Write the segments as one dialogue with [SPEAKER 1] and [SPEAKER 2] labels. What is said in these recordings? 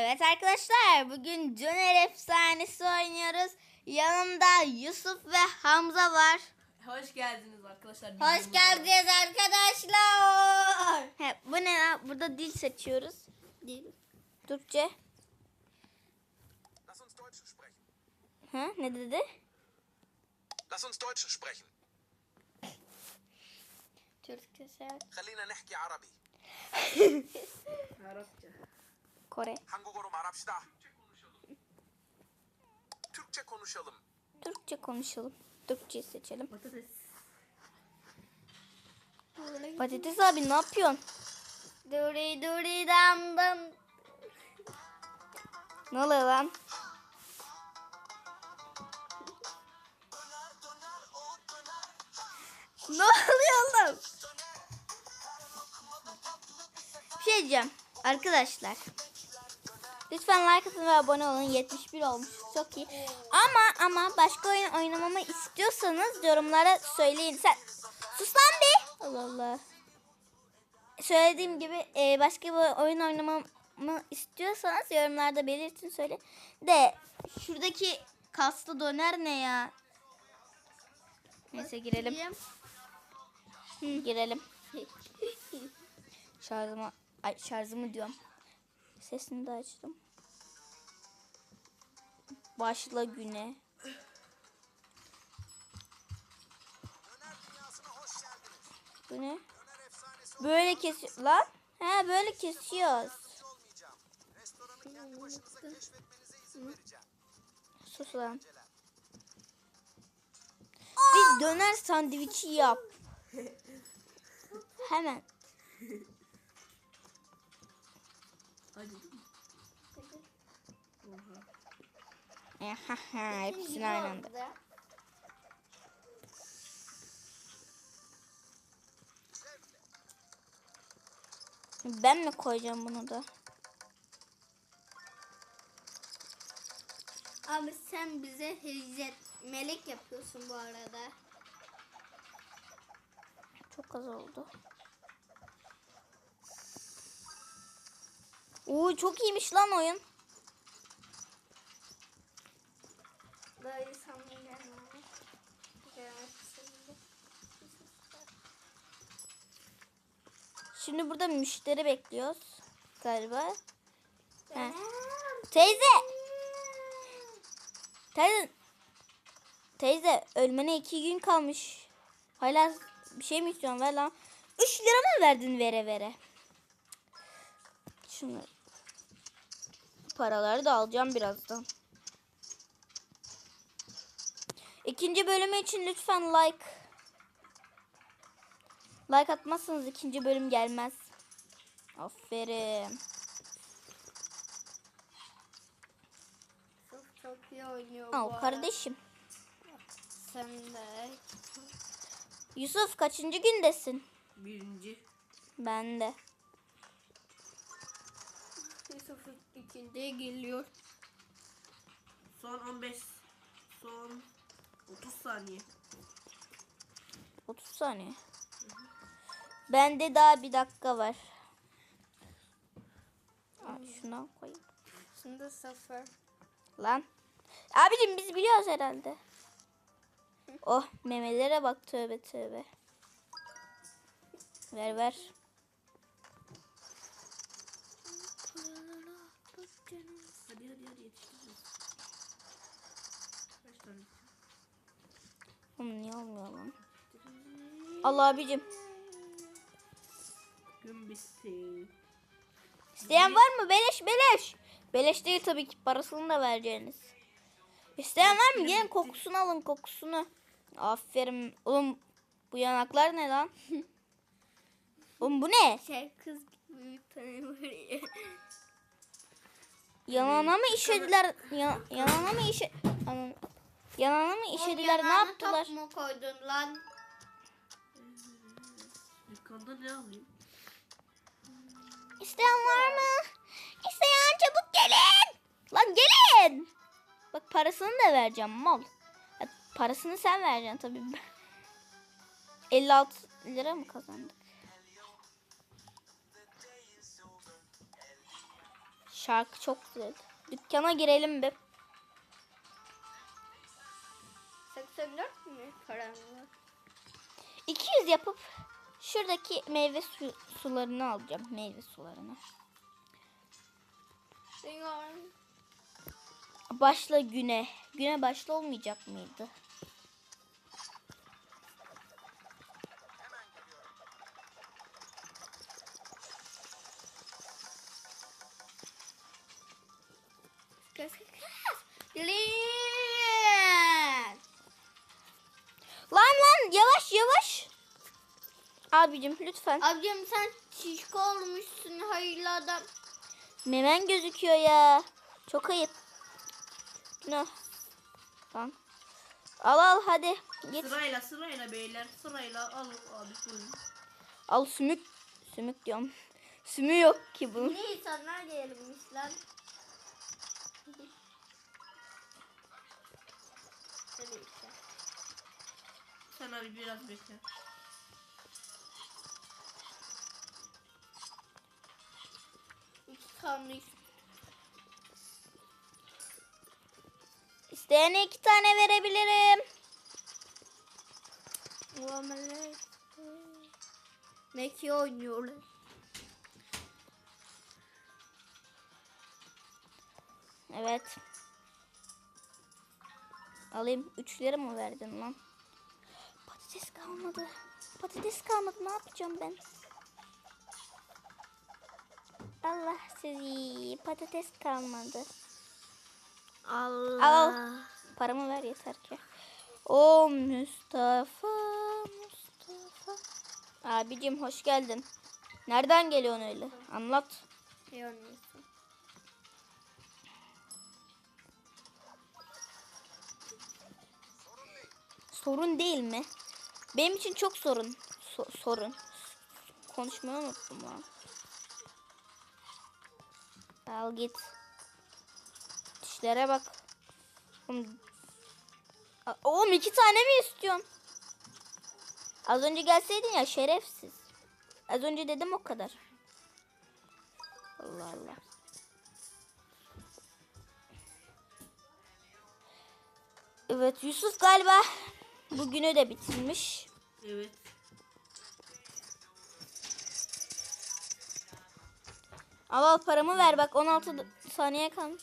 [SPEAKER 1] Evet arkadaşlar bugün Caner Efsanesi oynuyoruz. Yanımda Yusuf ve Hamza var.
[SPEAKER 2] Hoş geldiniz arkadaşlar.
[SPEAKER 1] Hoş geldiniz arkadaşlar. He, bu ne lan? Burada dil seçiyoruz. Dil. Türkçe.
[SPEAKER 3] Lass uns Deutsch sprechen.
[SPEAKER 1] Ha, ne dedi?
[SPEAKER 3] Lass uns Deutsch sprechen.
[SPEAKER 1] Türkçe.
[SPEAKER 3] Halina nehki Arabi.
[SPEAKER 2] Arapça.
[SPEAKER 1] Kore.
[SPEAKER 3] Hangugoro marapşida. Türkçe konuşalım.
[SPEAKER 1] Türkçe konuşalım. Türkçe seçelim.
[SPEAKER 2] Patates.
[SPEAKER 1] Patates abi ne yapıyorsun? Duri duri dam dam. Ne oluyor lan? ne oluyor oğlum? Bir şey diyeceğim arkadaşlar. Lütfen like atın ve abone olun. 71 olmuş. Çok iyi. Ama ama başka oyun oynamamı istiyorsanız yorumlara söyleyin. Sen sus lan bir. Allah Allah. Söylediğim gibi e, başka bir oyun oynamamı istiyorsanız yorumlarda belirtin söyle. De şuradaki kaslı döner ne ya? Neyse girelim. Hı, girelim. Şarjımı ay şarjımı diyorum. Sesini de açtım. Başla güne. Bu ne? Böyle kesiyor lan. He böyle kesiyoruz. Sus lan. Bir döner sandviçi yap. Hemen.
[SPEAKER 2] Hadi.
[SPEAKER 1] Ehaha, Hepsini aynı anda. Ben mi koyacağım bunu da?
[SPEAKER 4] Abi sen bize hicret melek yapıyorsun bu arada.
[SPEAKER 1] Çok az oldu. Oo çok iyiymiş lan oyun.
[SPEAKER 4] Gelmedi.
[SPEAKER 1] Şimdi burada müşteri bekliyoruz. Galiba. He. Teyze. Teyze. Teyze ölmene iki gün kalmış. Hala bir şey mi istiyorsun ver lan. Üç lira mı verdin vere vere? Şunu. Paraları da alacağım birazdan. İkinci bölümü için lütfen like. Like atmazsanız ikinci bölüm gelmez. Aferin.
[SPEAKER 4] Çok çok iyi oynuyor
[SPEAKER 1] Al
[SPEAKER 4] bu
[SPEAKER 1] kardeşim.
[SPEAKER 4] Sen de.
[SPEAKER 1] Yusuf kaçıncı gündesin?
[SPEAKER 2] Birinci.
[SPEAKER 1] Ben de.
[SPEAKER 4] İkinciye geliyor.
[SPEAKER 2] Son 15. Son 30 saniye.
[SPEAKER 1] 30 saniye. Bende daha bir dakika var. Aa, şundan koyayım.
[SPEAKER 4] Şimdi sıfır.
[SPEAKER 1] Lan. Abicim biz biliyoruz herhalde. Oh memelere bak tövbe tövbe. Ver ver.
[SPEAKER 2] Hadi hadi hadi yetiştireceğiz. Kaç tane?
[SPEAKER 1] Oğlum niye olmuyor lan? Allah abicim.
[SPEAKER 2] Gün bitsin.
[SPEAKER 1] İsteyen var mı? Beleş beleş. Beleş değil tabii ki parasını da vereceğiniz. İsteyen var mı? Gelin kokusunu alın kokusunu. Aferin. Oğlum bu yanaklar ne lan? Oğlum bu ne?
[SPEAKER 4] Şey kız gibi bir tane var ya.
[SPEAKER 1] Yanağına mı işediler? Ya, yanağına mı işe... Anan- Yanağına mı işediler? Ne yaptılar?
[SPEAKER 4] top mu koydun lan?
[SPEAKER 2] Dükkanda ne alayım?
[SPEAKER 1] İsteyen var mı? İsteyen çabuk gelin. Lan gelin. Bak parasını da vereceğim mal. Ya, parasını sen vereceksin tabii. 56 lira mı kazandık? Şarkı çok güzel. Dükkana girelim bir.
[SPEAKER 4] 84 mü var?
[SPEAKER 1] 200 yapıp şuradaki meyve su- sularını alacağım. Meyve sularını. Başla güne. Güne başla olmayacak mıydı?
[SPEAKER 4] Kız kız kız. Lan.
[SPEAKER 1] Lan lan yavaş yavaş. Abicim lütfen.
[SPEAKER 4] Abicim sen şişko olmuşsun hayırlı adam.
[SPEAKER 1] Memen gözüküyor ya. Çok ayıp. Günah. Lan. Al al hadi. Git.
[SPEAKER 2] Sırayla sırayla beyler sırayla al abi buyurun.
[SPEAKER 1] Al sümük. Sümük diyorum. Sümü yok ki bunun.
[SPEAKER 4] Ne insanlar gelmiş lan.
[SPEAKER 2] Sen abi biraz bekle.
[SPEAKER 1] İsteyene iki tane verebilirim.
[SPEAKER 4] Meki oynuyorlar.
[SPEAKER 1] Evet. Alayım. Üçleri mi verdin lan? Patates kalmadı. Patates kalmadı. Ne yapacağım ben? Allah sizi. Patates kalmadı.
[SPEAKER 4] Allah.
[SPEAKER 1] Al. Paramı ver yeter ki. O Mustafa. Mustafa. Abicim hoş geldin. Nereden geliyorsun öyle? Anlat.
[SPEAKER 4] Ne oynuyorsun?
[SPEAKER 1] Sorun değil mi? Benim için çok sorun. So- sorun. Konuşmayı unuttum lan. Al git. Dişlere bak. Oğlum, Oğlum iki tane mi istiyorsun? Az önce gelseydin ya şerefsiz. Az önce dedim o kadar. Allah Allah. Evet Yusuf galiba bugünü de bitirmiş.
[SPEAKER 2] Evet.
[SPEAKER 1] Al al paramı ver bak 16 d- saniye kalmış.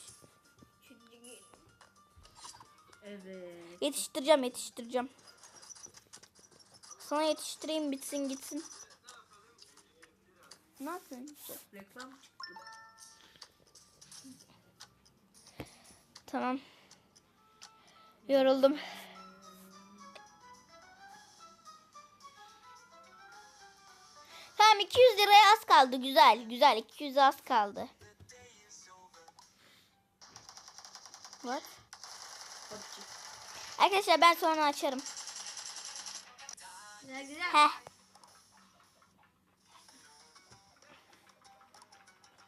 [SPEAKER 2] Evet.
[SPEAKER 1] Yetiştireceğim yetiştireceğim. Sana yetiştireyim bitsin gitsin. Ne yapıyorsun?
[SPEAKER 2] Reklam çıktı.
[SPEAKER 1] Tamam. Yoruldum. 200 liraya az kaldı. Güzel güzel 200 az kaldı. What? Arkadaşlar ben sonra açarım.
[SPEAKER 4] Ne güzel.
[SPEAKER 1] Heh.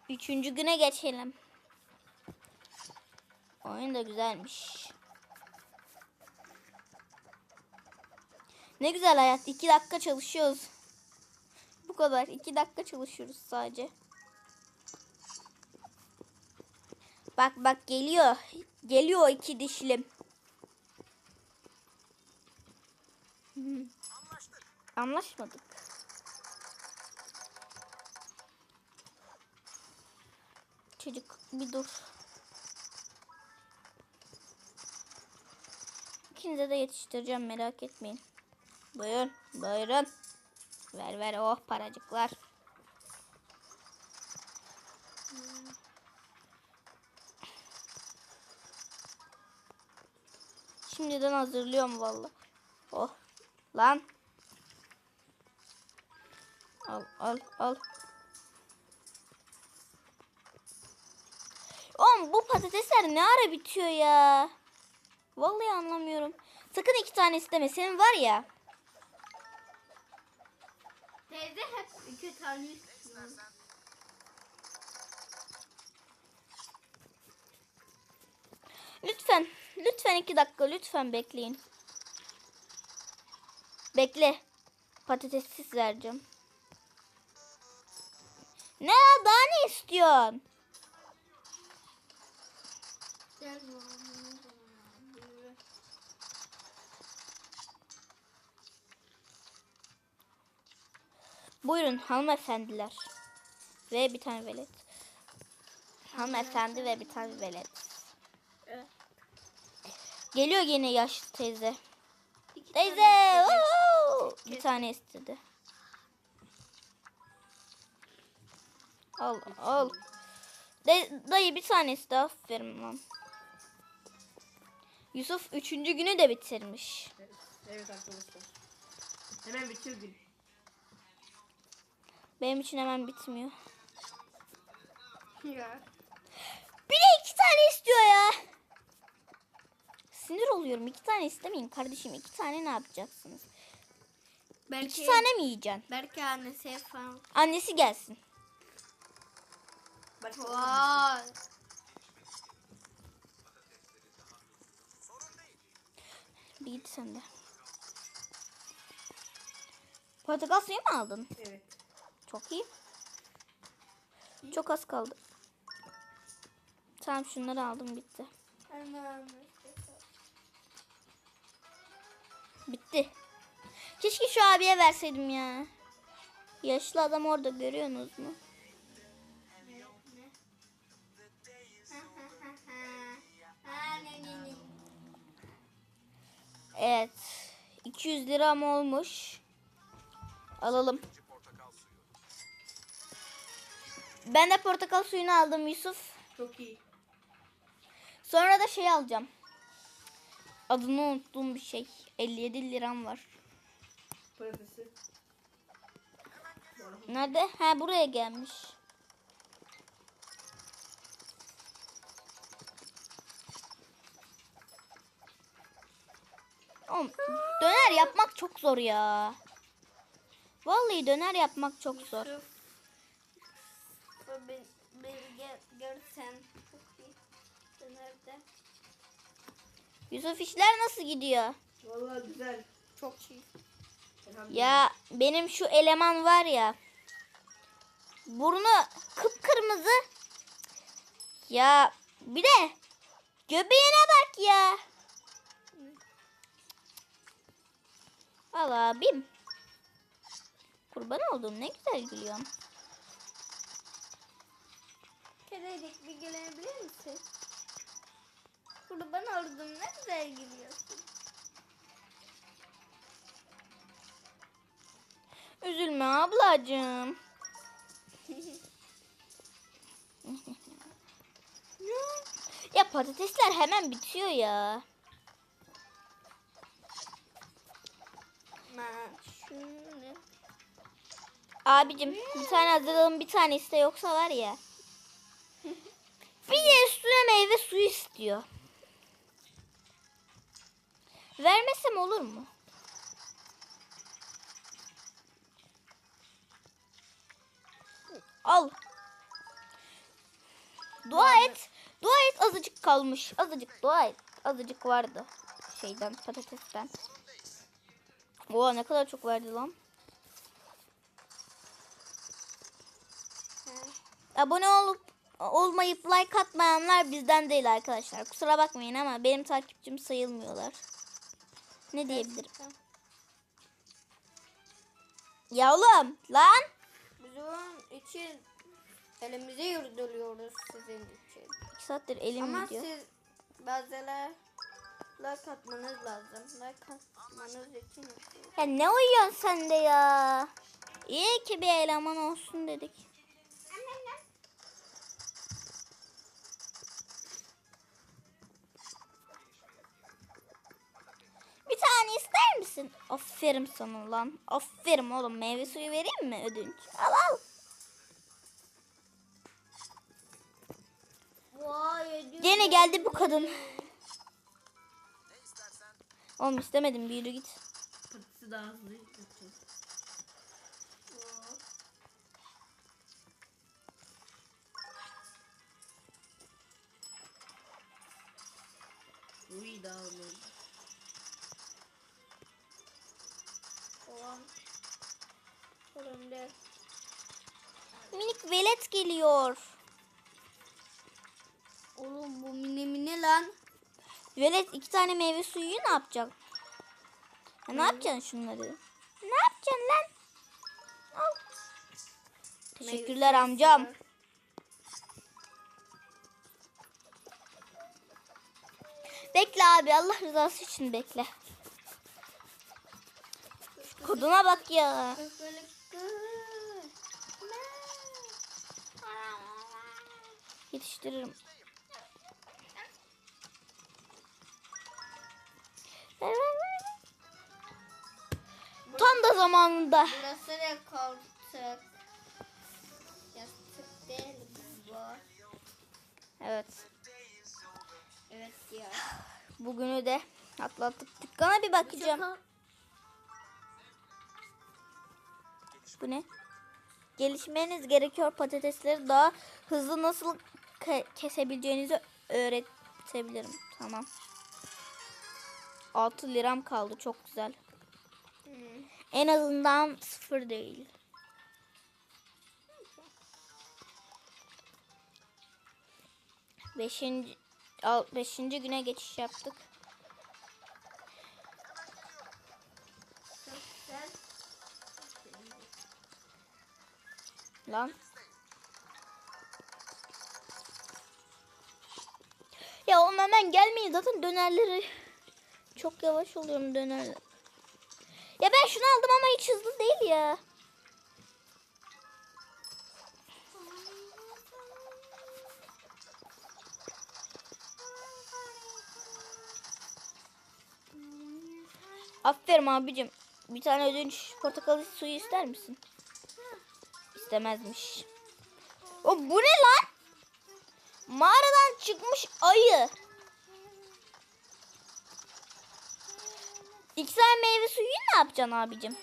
[SPEAKER 1] Üçüncü güne geçelim. Oyun da güzelmiş. Ne güzel hayat. İki dakika çalışıyoruz. Kadar. İki dakika çalışıyoruz sadece. Bak bak geliyor. Geliyor iki dişlim. Anlaşmadık. Çocuk bir dur. İkinize de yetiştireceğim merak etmeyin. Buyurun buyurun. Ver ver oh paracıklar. Şimdiden hazırlıyorum valla. Oh lan. Al al al. Oğlum bu patatesler ne ara bitiyor ya? Vallahi anlamıyorum. Sakın iki tane isteme. Senin var ya.
[SPEAKER 4] Teyze hep iki tane.
[SPEAKER 1] Lütfen. Lütfen iki dakika. Lütfen bekleyin. Bekle. Patatessiz vereceğim. Ne? Daha ne istiyorsun?
[SPEAKER 4] Gel bu.
[SPEAKER 1] Buyurun hanımefendiler. Ve bir tane velet. Hanımefendi ve bir tane velet.
[SPEAKER 4] Evet.
[SPEAKER 1] Geliyor yine yaşlı teyze.
[SPEAKER 4] İki
[SPEAKER 1] Teyze!
[SPEAKER 4] tane!
[SPEAKER 1] Bir tane istedi. Al al. Dayı bir tane iste aferin lan. Yusuf üçüncü günü de bitirmiş.
[SPEAKER 2] Evet, evet arkadaşlar. Hemen bitirdim.
[SPEAKER 1] Benim için hemen bitmiyor.
[SPEAKER 4] Ya.
[SPEAKER 1] Bir de iki tane istiyor ya. Sinir oluyorum. iki tane istemeyin kardeşim. iki tane ne yapacaksınız?
[SPEAKER 4] Belki,
[SPEAKER 1] İki tane mi yiyeceksin?
[SPEAKER 4] belki annesi falan.
[SPEAKER 1] Annesi gelsin.
[SPEAKER 4] Vay.
[SPEAKER 1] Bir git sen de. Portakal suyu mu aldın?
[SPEAKER 2] Evet.
[SPEAKER 1] Çok iyi. Çok az kaldı. Tamam şunları aldım bitti. Bitti. Keşke şu abiye verseydim ya. Yaşlı adam orada görüyorsunuz mu? Evet. 200 lira mı olmuş? Alalım. Ben de portakal suyunu aldım Yusuf.
[SPEAKER 2] Çok iyi.
[SPEAKER 1] Sonra da şey alacağım. Adını unuttuğum bir şey. 57 liram var.
[SPEAKER 2] Patatesi.
[SPEAKER 1] Nerede? Ha buraya gelmiş. Oğlum, döner yapmak çok zor ya. Vallahi döner yapmak çok zor.
[SPEAKER 4] Yusuf. Ben, beni gel, görsen çok iyi. Nerede?
[SPEAKER 1] Yusuf işler nasıl gidiyor?
[SPEAKER 2] Vallahi güzel.
[SPEAKER 4] Çok iyi.
[SPEAKER 1] Ya benim şu eleman var ya. Burnu kıpkırmızı. Ya bir de göbeğine bak ya. Al abim. Kurban oldum ne güzel gülüyorum.
[SPEAKER 4] Kedicik bir gelebilir misin? Kurban oldum ne güzel gülüyorsun.
[SPEAKER 1] Üzülme ablacığım. ya patatesler hemen bitiyor ya. Abicim bir tane hazırlayalım bir tane iste yoksa var ya. Bir de üstüne meyve suyu istiyor. Vermesem olur mu? Al. Dua et. Dua et azıcık kalmış. Azıcık dua et. Azıcık vardı. Şeyden patatesten. Oha ne kadar çok verdi lan. Abone olup olmayıp like atmayanlar bizden değil arkadaşlar. Kusura bakmayın ama benim takipçim sayılmıyorlar. Ne diyebilirim? Ya oğlum lan.
[SPEAKER 4] Biz onun için elimizi yurduluyoruz sizin için.
[SPEAKER 1] İki saattir elim
[SPEAKER 4] Ama
[SPEAKER 1] gidiyor.
[SPEAKER 4] siz bazıları like atmanız lazım. Like atmanız için.
[SPEAKER 1] Ya ne uyuyorsun sen de ya? İyi ki bir eleman olsun dedik. Bir tane ister misin? Aferin sana lan. Aferin oğlum. Meyve suyu vereyim mi ödünç? Al al.
[SPEAKER 4] Vay
[SPEAKER 1] Gene geldi bu kadın. Oğlum istemedim bir yürü git.
[SPEAKER 2] Patatesi daha hızlı iyi daha olmalı.
[SPEAKER 4] Olan. Önde.
[SPEAKER 1] Minik velet geliyor.
[SPEAKER 4] Oğlum bu mini mini lan.
[SPEAKER 1] Velet iki tane meyve suyu ne yapacak? Ya ne yapacaksın şunları? Ne yapacaksın lan? Al. Teşekkürler
[SPEAKER 4] Meyve
[SPEAKER 1] amcam. Bekle abi Allah rızası için bekle. Koduna bak ya. Yetiştiririm. Ver, ver, ver. Tam da zamanında.
[SPEAKER 4] Burası ne koltuk? Yastık değil bu.
[SPEAKER 1] Evet.
[SPEAKER 4] Evet ya.
[SPEAKER 1] Bugünü de atlattık. Dükkana bir bakacağım. Bu ne? Gelişmeniz gerekiyor patatesleri daha hızlı nasıl ke- kesebileceğinizi öğretebilirim. Tamam. 6 liram kaldı çok güzel. En azından sıfır değil. Beşinci, al, beşinci güne geçiş yaptık. Lan. Ya oğlum hemen gelmeyin zaten dönerleri çok yavaş oluyorum dönerler. Ya ben şunu aldım ama hiç hızlı değil ya. Aferin abicim. Bir tane ödünç portakal suyu ister misin? İstemezmiş. O bu ne lan? Mağaradan çıkmış ayı. Tane meyve suyu ne yapacaksın abicim?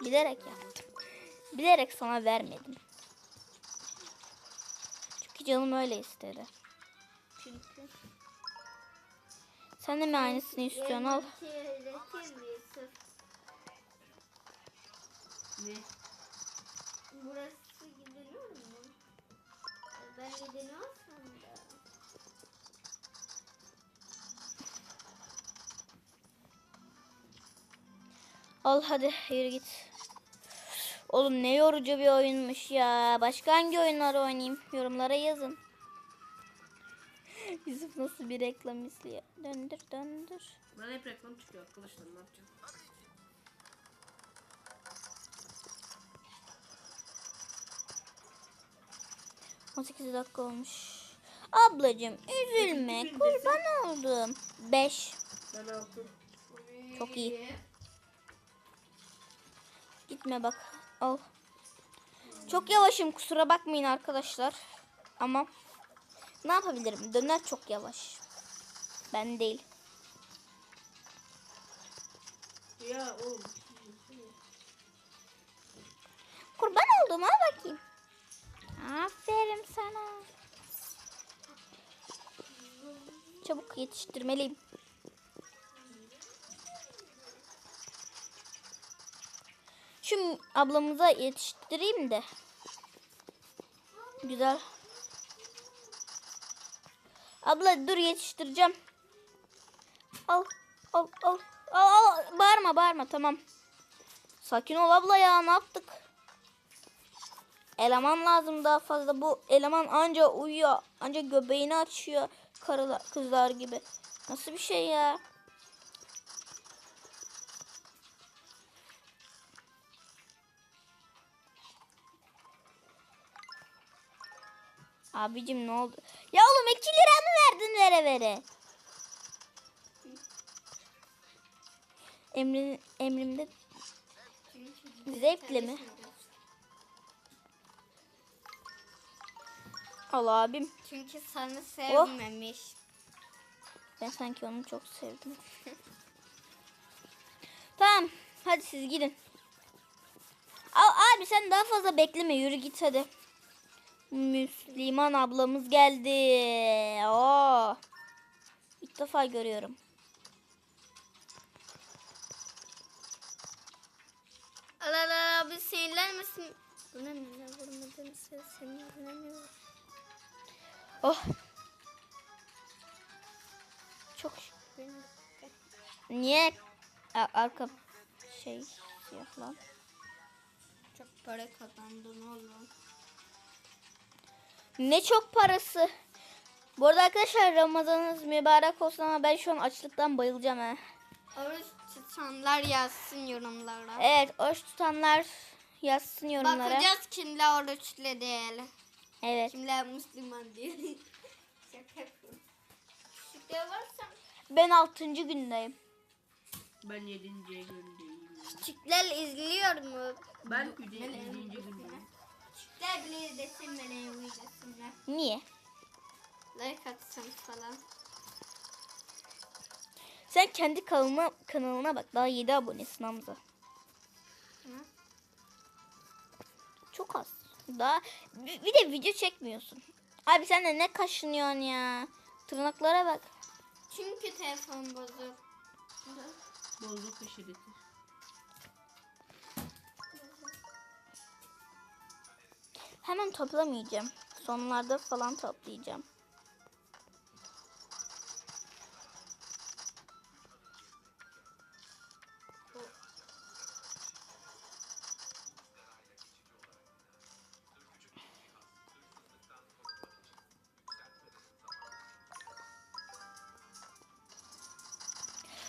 [SPEAKER 1] Bilerek yaptım. Bilerek sana vermedim. Çünkü canım öyle istedi.
[SPEAKER 4] çünkü.
[SPEAKER 1] Sen de mi aynısını istiyorsun? Al.
[SPEAKER 4] Mi?
[SPEAKER 2] Ne?
[SPEAKER 4] Burası gidiliyor mu? Ben gidiliyorsam da.
[SPEAKER 1] Al hadi yürü git. Oğlum ne yorucu bir oyunmuş ya. Başka hangi oyunları oynayayım? Yorumlara yazın. Yusuf nasıl bir reklam izliyor? Döndür döndür.
[SPEAKER 2] Bana hep reklam çıkıyor arkadaşlar ne yapacağım?
[SPEAKER 1] 18 dakika olmuş. Ablacım üzülme. Kurban oldum. 5.
[SPEAKER 2] Ben altı.
[SPEAKER 1] Çok iyi. Gitme bak. Al. Çok yavaşım kusura bakmayın arkadaşlar. Ama ne yapabilirim? Döner çok yavaş. Ben değil.
[SPEAKER 2] Ya oğlum.
[SPEAKER 1] Kurban oldum ha bakayım. Aferin sana. Çabuk yetiştirmeliyim. Şu ablamıza yetiştireyim de. Güzel. Abla dur yetiştireceğim. Al al al. Al al bağırma bağırma tamam. Sakin ol abla ya ne yaptık? Eleman lazım daha fazla. Bu eleman anca uyuyor. Anca göbeğini açıyor. Karılar, kızlar gibi. Nasıl bir şey ya? Abicim ne oldu? Ya oğlum 2 lira mı verdin vere vere? Emrin, emrimde zevkle mi? Al abim.
[SPEAKER 4] Çünkü sana sevmemiş.
[SPEAKER 1] Ben sanki onu çok sevdim. tamam. Hadi siz gidin. Al abi sen daha fazla bekleme. Yürü git hadi. Müslüman ablamız geldi. Oo. İlk defa görüyorum.
[SPEAKER 4] Ala ala Abi sinirlenmesin. Buna ne vurmadın sen sinirleniyor.
[SPEAKER 1] Oh. Çok şükür. Niye A- arka şey siyah lan?
[SPEAKER 4] Çok para kazandın oğlum.
[SPEAKER 1] Ne çok parası. Bu arada arkadaşlar Ramazanınız mübarek olsun ama ben şu an açlıktan bayılacağım ha.
[SPEAKER 4] Oruç tutanlar yazsın yorumlara.
[SPEAKER 1] Evet oruç tutanlar yazsın yorumlara.
[SPEAKER 4] Bakacağız kimler oruçlu değil.
[SPEAKER 1] Evet.
[SPEAKER 4] Kimler Müslüman değil.
[SPEAKER 1] Ben 6. gündeyim.
[SPEAKER 2] Ben yedinci gündeyim.
[SPEAKER 4] küçükler izliyor mu?
[SPEAKER 2] Ben yedinci gündeyim.
[SPEAKER 4] Küçükler bile izlesin meleği izlesinler.
[SPEAKER 1] Niye?
[SPEAKER 4] Like atsın falan.
[SPEAKER 1] Sen kendi kanalına, kanalına bak. Daha 7 abonesin Hamza.
[SPEAKER 4] Hı?
[SPEAKER 1] Çok az. Daha bir bir de video çekmiyorsun. Abi sen de ne kaşınıyorsun ya. Tırnaklara bak.
[SPEAKER 4] Çünkü telefon bozuk.
[SPEAKER 2] Bozuk aşiretir.
[SPEAKER 1] Hemen toplamayacağım. Sonlarda falan toplayacağım.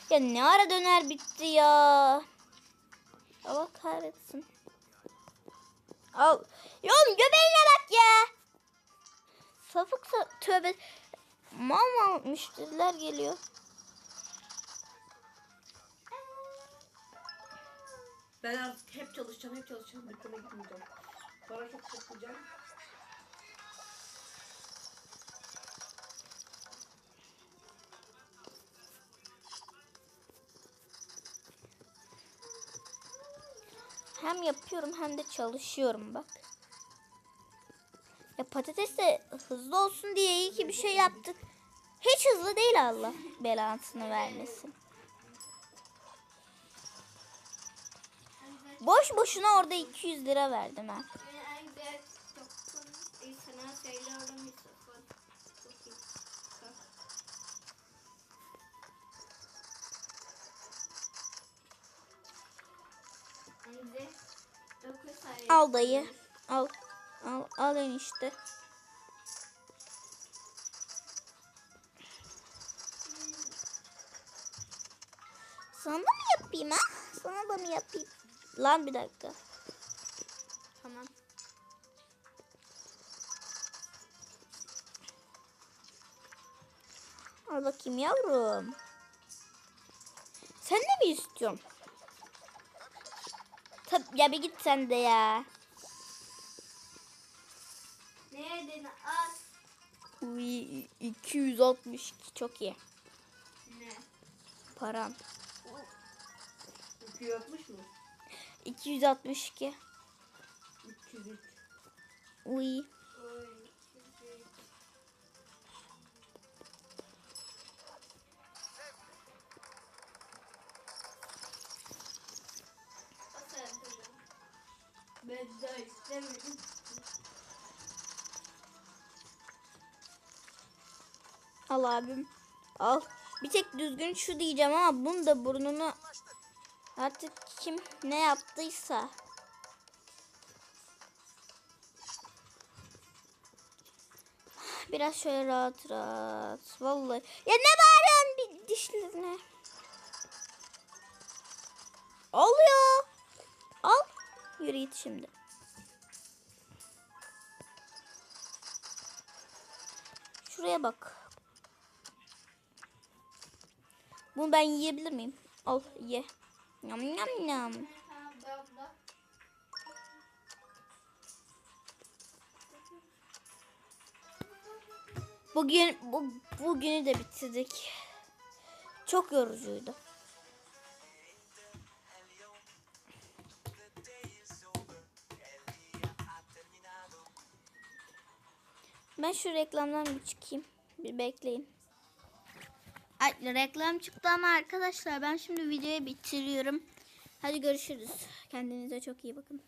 [SPEAKER 1] Ya ne ara döner bitti ya. Allah kahretsin. Al. Yoğum göbeğine bak ya. Sapık sa tövbe. Mal mal müşteriler geliyor.
[SPEAKER 2] Ben artık hep çalışacağım, hep çalışacağım. Dükkana gitmeyeceğim. Para çok toplayacağım.
[SPEAKER 1] Hem yapıyorum hem de çalışıyorum bak. Ya patates de hızlı olsun diye iyi ki bir şey yaptık. Hiç hızlı değil Allah belasını vermesin. Boş boşuna orada 200 lira verdim ha. Al dayı. Al. Al, al enişte. Sana da mı yapayım ha? Sana da mı yapayım? Lan bir dakika.
[SPEAKER 4] Tamam.
[SPEAKER 1] Al bakayım yavrum. Sen de mi istiyorsun? Tabii ya bir git sen de ya. Uy, 262 çok iyi.
[SPEAKER 4] Ne?
[SPEAKER 1] Param.
[SPEAKER 2] 260 mı?
[SPEAKER 1] 262.
[SPEAKER 2] 303.
[SPEAKER 1] Uy.
[SPEAKER 4] Ben de istemedim.
[SPEAKER 1] Al abim. Al. Bir tek düzgün şu diyeceğim ama bunun da burnunu artık kim ne yaptıysa. Biraz şöyle rahat rahat. Vallahi. Ya ne bağırıyorsun bir dişlerine? Ya. Al. Yürü git şimdi. Şuraya bak. Bunu ben yiyebilir miyim? Al ye. Yam yam yam. Bugün bu bugünü de bitirdik. Çok yorucuydu. Ben şu reklamdan bir çıkayım. Bir bekleyin. Ay, reklam çıktı ama arkadaşlar ben şimdi videoyu bitiriyorum. Hadi görüşürüz. Kendinize çok iyi bakın.